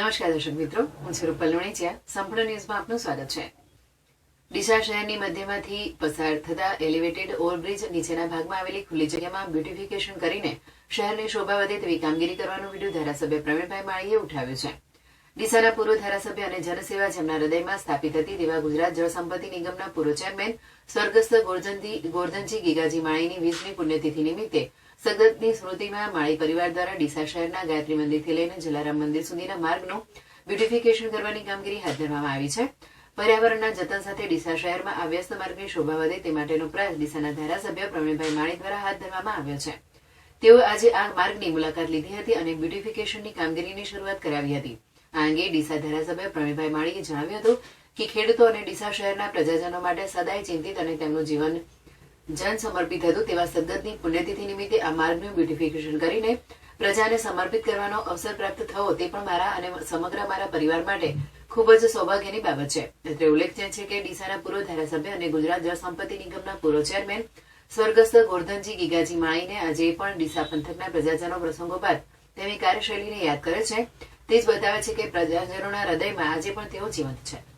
નમસ્કાર દર્શક મિત્રો, હું સ્વરૂપ પલવણીચિયા. સંપૂર્ણ ન્યૂઝમાં આપનું સ્વાગત છે. ડીસા શહેરની મધ્યમાંથી પસાર થતા એલિવેટેડ ઓવરબ્રિજ નીચેના ભાગમાં આવેલી ખુલ્લી જગ્યામાં બ્યુટિફિકેશન કરીને શહેરને શોભા વધે તેવી કામગીરી કરવાનો વીડિયો ધારાસભ્ય પ્રવીણભાઈ માળીએ ઉઠાવ્યો છે. ડીસાના પૂર્વ ધારાસભ્ય અને જનસેવા જેમના હૃદયમાં સ્થાપિત હતી તેવા ગુજરાત જળ સંપત્તિ નિગમના પૂર્વ ચેરમેન, સ્વર્ગસ્થ ગોરધનજી ગીગાજી માળીની વીસમી પુણ્યતિથિ નિમિત્તે સદગતની સ્મૃતિમાં માળી પરિવાર દ્વારા ડીસા શહેરના ગાયત્રી મંદિરથી લઈને જલારામ મંદિર સુધીના માર્ગનું બ્યુટિફિકેશન કરવાની કામગીરી હાથ ધરવામાં આવી છે. પર્યાવરણના જતન સાથે ડીસા શહેરમાં આ વ્યસ્ત માર્ગની શોભા વધે તે માટેનો પ્રયાસ ડીસાના ધારાસભ્ય પ્રવીણભાઈ માળી દ્વારા હાથ ધરવામાં આવ્યો છે. તેઓ આજે આ માર્ગની મુલાકાત લીધી હતી અને બ્યુટિફિકેશનની કામગીરીની શરૂઆત કરાવી હતી. આ અંગે ડીસા ધારાસભ્ય પ્રવીણભાઈ માળીએ જણાવ્યું હતું કે ખેડૂતો અને ડીસા શહેરના પ્રજાજનો માટે સદાય ચિંતિત અને તેમનું જીવન જન સમર્પિત હતું તેવા સદગતની પુણ્યતિથિ નિમિત્તે આ માર્ગનું બ્યુટિફિકેશન કરીને પ્રજાને સમર્પિત કરવાનો અવસર પ્રાપ્ત થવો તે પણ મારા અને સમગ્ર મારા પરિવાર માટે ખૂબ જ સૌભાગ્યની બાબત છે. અત્રે ઉલ્લેખનીય છે કે ડીસાના પૂર્વ ધારાસભ્ય અને ગુજરાત જળ સંપત્તિ નિગમના પૂર્વ ચેરમેન સ્વર્ગસ્થ ગોરધનજી ગીગાજી માળીને આજે પણ ડીસા પંથકના પ્રજાજનો પ્રસંગો બાદ તેમની કાર્યશૈલીને યાદ કરે છે. તે જ બતાવે છે કે પ્રજાજનોના હૃદયમાં આજે પણ તેઓ જીવંત છે.